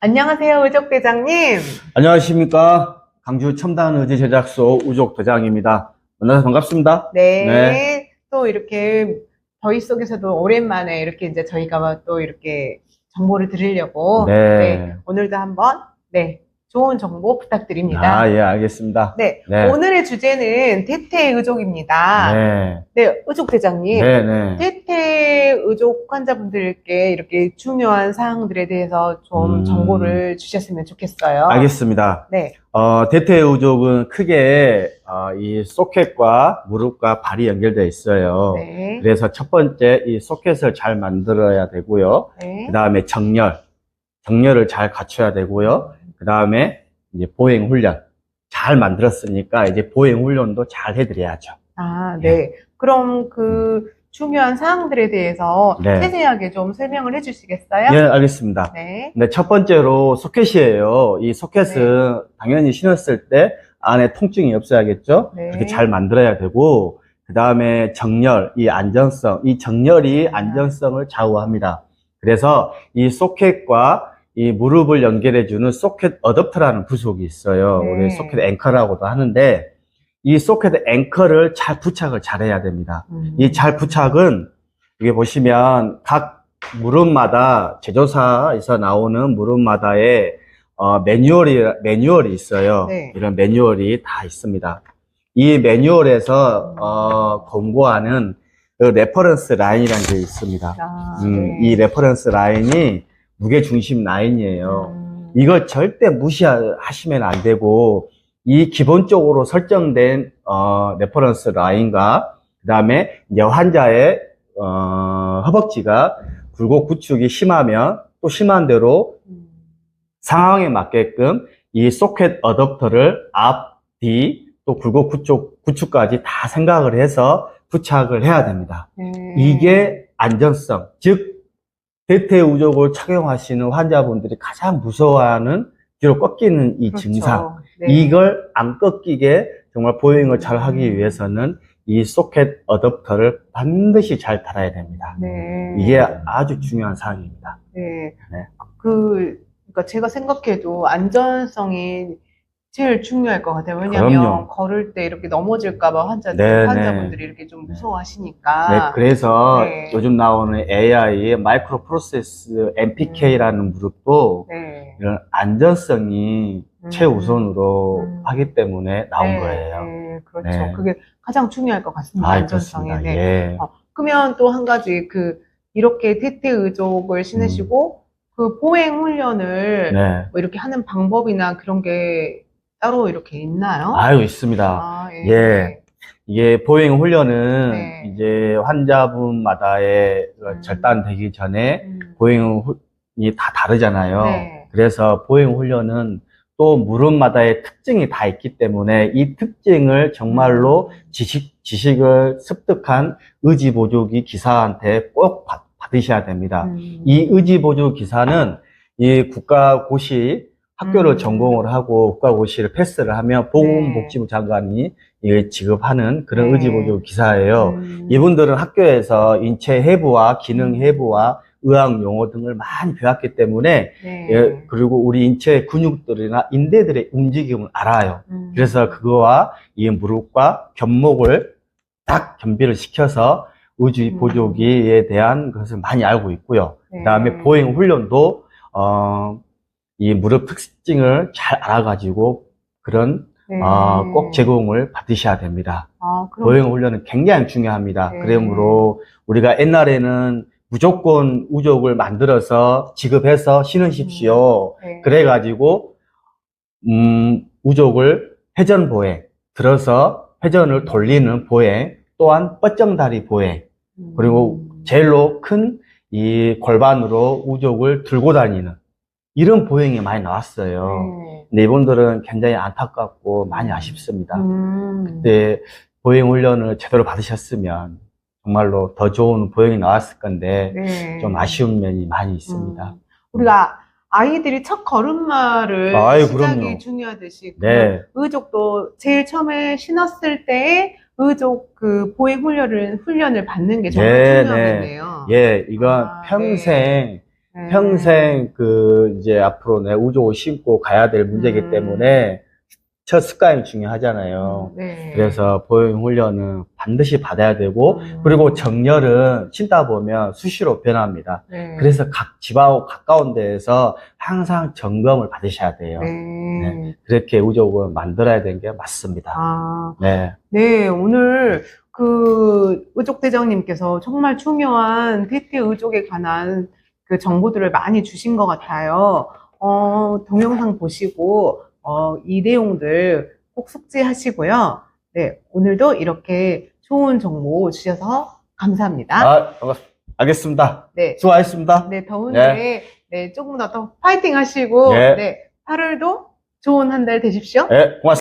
안녕하세요, 의족대장님. 안녕하십니까. 강주 첨단 의지 제작소 우족 대장입니다. 만나서 반갑습니다. 네. 네. 또 이렇게 저희 속에서도 오랜만에 이렇게 이제 저희가 또 이렇게 정보를 드리려고 네. 오늘도 한번 네 좋은 정보 부탁드립니다. 아, 예, 알겠습니다. 네, 네. 오늘의 주제는 태태 의족입니다. 네, 네. 의족 대장님. 네, 네. 태태 의족 환자분들께 이렇게 중요한 사항들에 대해서 좀 음. 정보를 주셨으면 좋겠어요. 알겠습니다. 네, 어, 대퇴 우족은 크게 어, 이 소켓과 무릎과 발이 연결되어 있어요. 네, 그래서 첫 번째 이 소켓을 잘 만들어야 되고요. 네. 그 다음에 정렬, 정렬을 잘 갖춰야 되고요. 그 다음에 이제 보행 훈련 잘 만들었으니까 이제 보행 훈련도 잘 해드려야죠. 아, 네. 그럼 그 중요한 사항들에 대해서 네. 세세하게 좀 설명을 해주시겠어요? 예, 알겠습니다. 네. 네, 첫 번째로 소켓이에요. 이 소켓은 당연히 신었을 때 안에 통증이 없어야겠죠? 네. 그렇게 잘 만들어야 되고, 그 다음에 정렬, 이 안전성, 이 정렬이 아. 안전성을 좌우합니다. 그래서 이 소켓과 이 무릎을 연결해주는 소켓 어댑터라는 부속이 있어요. 네. 우리 소켓 앵커라고도 하는데, 이 소켓 앵커를 잘 부착을 잘 해야 됩니다. 음. 이잘 부착은 여기 보시면 각 무릎마다 제조사에서 나오는 무릎마다의 어, 매뉴얼이 매뉴얼이 있어요. 네. 이런 매뉴얼이 다 있습니다. 이 매뉴얼에서 어, 권고하는 그 레퍼런스 라인이라는 게 있습니다. 아, 음, 네. 이 레퍼런스 라인이 무게 중심 라인이에요. 음. 이걸 절대 무시하시면 안 되고 이 기본적으로 설정된 어, 레퍼런스 라인과 그 다음에 이제 환자의 어, 허벅지가 굴곡 구축이 심하면 또 심한 대로 음. 상황에 맞게끔 이 소켓 어댑터를 앞, 뒤, 또 굴곡 구축, 구축까지 다 생각을 해서 부착을 해야 됩니다. 네. 이게 안전성, 즉 대퇴 우족을 착용하시는 환자분들이 가장 무서워하는 뒤로 꺾이는 이 그렇죠. 증상, 네. 이걸 안 꺾이게 정말 보행을 잘 하기 음. 위해서는 이 소켓 어댑터를 반드시 잘 달아야 됩니다. 네. 이게 아주 중요한 사항입니다. 네. 네. 그, 그러니까 제가 생각해도 안전성이 제일 중요할 것 같아요. 왜냐면 그럼요. 걸을 때 이렇게 넘어질까봐 환자들, 네, 환자분들이 이렇게 좀 무서워하시니까. 네, 그래서 네. 요즘 나오는 AI, 마이크로 프로세스 MPK라는 무릎도 네. 이런 안전성이 음. 최우선으로 음. 하기 때문에 나온 네, 거예요. 네, 그렇죠. 네. 그게 가장 중요할 것 같습니다. 아, 안전성에. 네. 예. 어, 그러면 또 한 가지 그 이렇게 태태 의족을 신으시고 그 보행 훈련을 음. 네. 뭐 이렇게 하는 방법이나 그런 게 따로 이렇게 있나요? 아유, 있습니다. 아, 예. 예. 이게 보행 훈련은 네. 이제 환자분마다의 음. 절단되기 전에 음. 보행 훈이 다 다르잖아요. 네. 그래서 보행 훈련은 또 무릎마다의 특징이 다 있기 때문에 이 특징을 정말로 지식, 지식을 습득한 의지 보조기 기사한테 꼭 받, 받으셔야 됩니다. 음. 이 의지 보조 기사는 이 국가 고시 학교를 음. 전공을 하고 국가고시를 패스를 하면 보건복지부 장관이 이걸 지급하는 그런 네. 의지보조 기사예요. 음. 이분들은 학교에서 인체 해부와 기능 해부와 의학 용어 등을 많이 배웠기 때문에 네. 예, 그리고 우리 인체 근육들이나 인대들의 움직임을 알아요. 음. 그래서 그거와 이 무릎과 견목을 딱 겸비를 시켜서 의지 음. 보조기에 대한 것을 많이 알고 있고요. 네. 그다음에 보행 훈련도 어, 이 무릎 특징을 잘 알아가지고 그런 네. 어, 꼭 제공을 받으셔야 됩니다. 아, 보행 훈련은 굉장히 중요합니다. 네. 그러므로 우리가 옛날에는 무조건 우족을 만들어서 지급해서 신으십시오. 네. 그래가지고 음, 우족을 회전 보행 들어서 회전을 돌리는 보행 또한 뻗정다리 보행 음. 그리고 제일로 큰 이 골반으로 우족을 들고 다니는 이런 보행이 많이 나왔어요. 네. 근데 이분들은 굉장히 안타깝고 많이 아쉽습니다. 음. 그때 보행 훈련을 제대로 받으셨으면 정말로 더 좋은 보행이 나왔을 건데 네. 좀 아쉬운 면이 많이 있습니다. 음. 우리가 아이들이 첫 걸음마를 아유, 시작이 그럼요. 중요하듯이 네. 의족도 제일 처음에 신었을 때 의족 그 보행 훈련을 훈련을 받는 게 정말 네, 중요하겠네요. 예, 이건 아, 평생 네. 평생 그 이제 앞으로 내 우족을 신고 가야 될 문제이기 음. 때문에 첫 습관이 중요하잖아요. 네. 그래서 보행 훈련은 반드시 받아야 되고 음. 그리고 정렬은 신다 보면 수시로 변합니다. 네. 그래서 각 집하고 가까운 데에서 항상 점검을 받으셔야 돼요. 네. 그렇게 우족을 만들어야 되는 게 맞습니다. 아, 네. 네, 오늘 그 의족 대장님께서 정말 중요한 TT 의족에 관한 그 정보들을 많이 주신 것 같아요. 어, 동영상 보시고, 어, 이 내용들 꼭 숙지하시고요. 네, 오늘도 이렇게 좋은 정보 주셔서 감사합니다. 아. 알겠습니다. 네, 수고하셨습니다. 네, 더운 네. 날에 네, 조금 더 더 파이팅 하시고, 네. 네, 8월도 좋은 한 달 되십시오. 네, 고맙습니다.